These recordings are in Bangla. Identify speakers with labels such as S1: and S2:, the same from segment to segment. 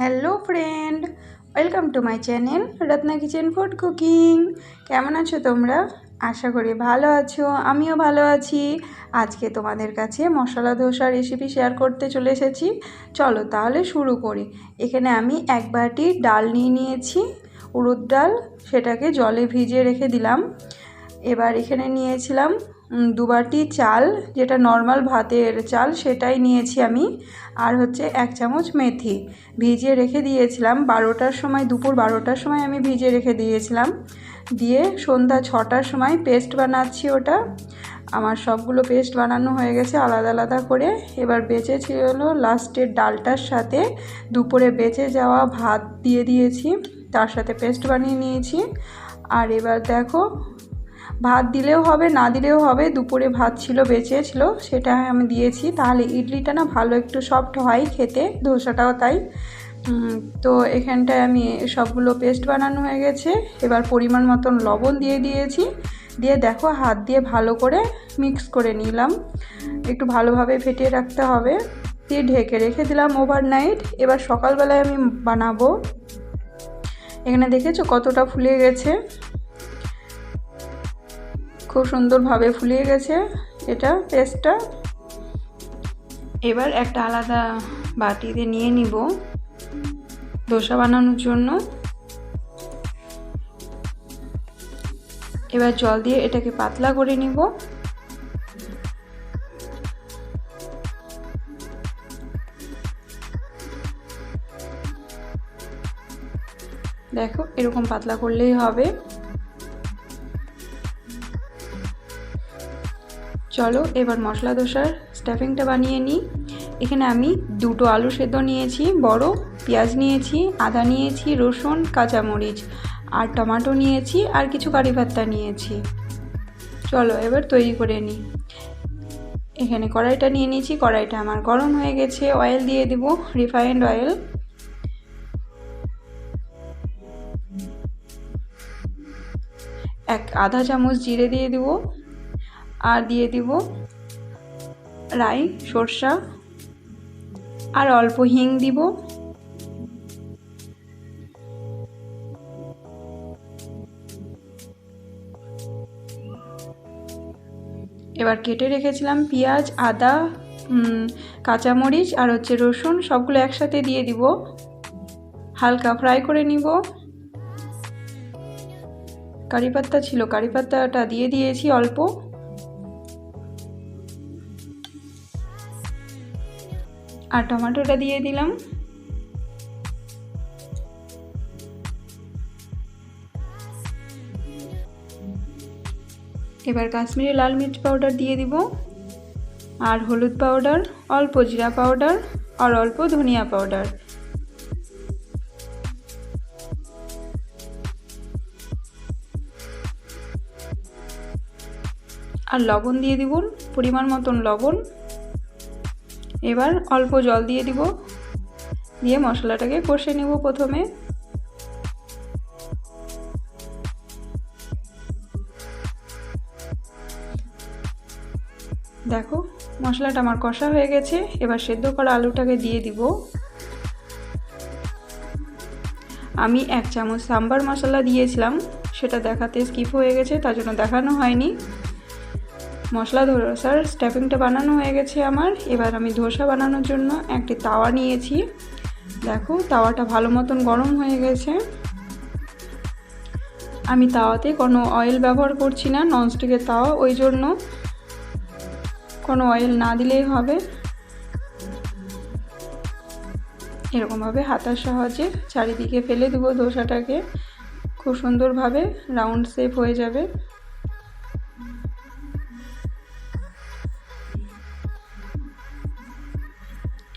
S1: Hello friend, welcome to my channel Ratna kitchen food cooking. কেমন আছো তোমরা? আশা করি ভালো আছো, আমিও ভালো আছি। আজকে তোমাদের কাছে মশলা ধোসা রেসিপি শেয়ার করতে চলে এসেছি। চলো তাহলে শুরু করি। এখানে আমি এক বাটি ডাল নিয়ে নিয়েছি উড়দ ডাল, সেটাকে জলে ভিজিয়ে রেখে দিলাম। এবার এখানে নিয়েছিলাম দু বাটি চাল, যেটা নর্মাল ভাতের চাল, সেটাই নিয়েছি আমি। আর হচ্ছে এক চামচ মেথি। ভিজিয়ে রেখে দিয়েছিলাম। বারোটার সময়, দুপুর বারোটার সময় আমি ভিজিয়ে রেখে দিয়েছিলাম। দিয়ে সন্ধ্যা ছটার সময় পেস্ট বানাচ্ছি ওটা। আমার সবগুলো পেস্ট বানানো হয়ে গেছে আলাদা আলাদা করে। এবার বেঁচে ছিল লাস্টের ডালটার সাথে। দুপুরে বেঁচে যাওয়া ভাত দিয়ে দিয়েছি। তার সাথে পেস্ট বানিয়ে নিয়েছি। আর এবার দেখো ভাত দিলেও হবে, না দিলেও হবে। দুপুরে ভাত ছিল, বেঁচে ছিল, সেটা আমি দিয়েছি। তাহলে ইডলিটা না ভালো একটু সফট হয় খেতে ধোসাটাও তাই। তো এখানটায় আমি সবগুলো পেস্ট বানানো হয়ে গেছে। এবার পরিমাণ মতন লবণ দিয়ে দিয়েছি। দিয়ে দেখো, হাত দিয়ে ভালো করে মিক্স করে নিলাম। একটু ভালোভাবে ফেটিয়ে রাখতে হবে। দিয়ে ঢেকে রেখে দিলাম ওভারনাইট এবার সকালবেলায় আমি বানাবো। এখানে দেখেছ কতটা ফুলে গেছে? খুব সুন্দরভাবে ফুলিয়ে গেছে এটা পেস্টটা। এবার একটা আলাদা বাটিতে নিয়ে নিব দোসা বানানোর জন্য। এবার জল দিয়ে এটাকে পাতলা করে নিব। দেখো এরকম পাতলা করলেই হবে। চলো, এবার মশলা দোসার স্টাফিংটা বানিয়ে নিই। এখানে আমি দুটো আলু সেদ্ধ নিয়েছি, বড় পেঁয়াজ নিয়েছি, আদা নিয়েছি, রসুন, কাঁচামরিচ আর টমাটো নিয়েছি আর কিছু কারি পাত্তা নিয়েছি। চলো, এবার তৈরি করে নিই। এখানে কড়াইটা নিয়ে নিয়েছি, কড়াইটা আমার গরম হয়ে গেছে অয়েল দিয়ে দেব রিফাইন্ড অয়েল এক আধা চামচ জিরে দিয়ে দেবো আর দিয়ে দিব রাই, সর্ষা, আর অল্প হিং দিব। এবার কেটে রেখেছিলাম পেঁয়াজ, আদা কাঁচামরিচ আর হচ্ছে রসুন, সবগুলো একসাথে দিয়ে দিব। হালকা ফ্রাই করে নিব। কারি পাত্তা ছিল, কারি পাত্তাটা দিয়ে দিয়েছি অল্প। আর টমেটোটা দিয়ে দিলাম। এবার কাশ্মীরি লাল মির্চ পাউডার দিয়ে দিব আর হলুদ পাউডার, অল্প জিরা পাউডার আর অল্প ধনিয়া পাউডার। আর লবণ দিয়ে দিব পরিমাণ মতন লবণ। এবার অল্প জল দিয়ে দিব। দিয়ে মশলাটাকে কষে নেব প্রথমে। দেখো, মশলাটা আমার কষা হয়ে গেছে। এবার সেদ্ধ করা আলুটাকে দিয়ে দিব। আমি এক চামচ সাম্বার মশলা দিয়েছিলাম। সেটা দেখাতে স্কিপ হয়ে গেছে, তার জন্য দেখানো হয়নি। মশলা ধোসার স্ট্যাপিংটা বানানো হয়ে গেছে আমার। এবার আমি ধোসা বানানোর জন্য একটি তাওয়া নিয়েছি। দেখো, তাওয়াটা ভালো মতন গরম হয়ে গেছে। আমি তাওয়াতে কোনো অয়েল ব্যবহার করছি না ননস্টিকের তাওয়া, ওই জন্য কোনো অয়েল না দিলেই হবে। এরকমভাবে হাতার সাহায্যে চারিদিকে ফেলে দেবো ধোসাটাকে। খুব সুন্দরভাবে রাউন্ড শেপ হয়ে যাবে।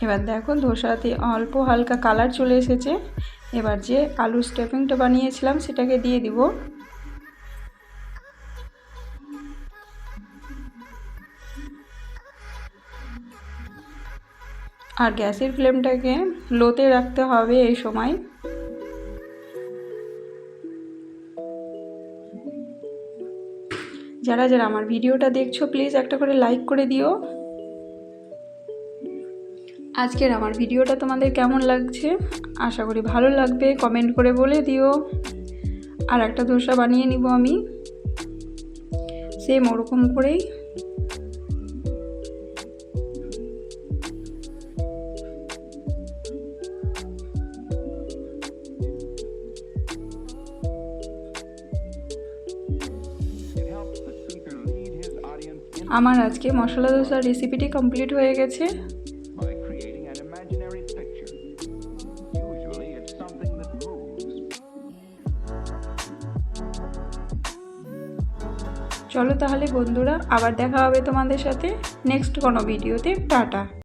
S1: এবার দেখো ধোসাতে অল্প হালকা কালার চলে এসেছে। এবার যে আলু স্টেপিংটা বানিয়েছিলাম সেটাকে দিয়ে দিব। আর গ্যাসের ফ্লেমটাকে লোতে রাখতে হবে এই সময়। যারা যারা আমার ভিডিওটা দেখছ, প্লিজ একটা করে লাইক করে দিও। আজকের আমার ভিডিওটা তোমাদের কেমন লাগছে? আশা করি ভালো লাগবে কমেন্ট করে বলে দিও। আর একটা ধোসা বানিয়ে নিব আমি। সেম ওরকম করেই। আমার আজকে মশলা দোসার রেসিপিটি কমপ্লিট হয়ে গেছে। চলো তাহলে বন্ধুরা আবার দেখা হবে তোমাদের সাথে নেক্সট কোনো ভিডিওতে টাটা।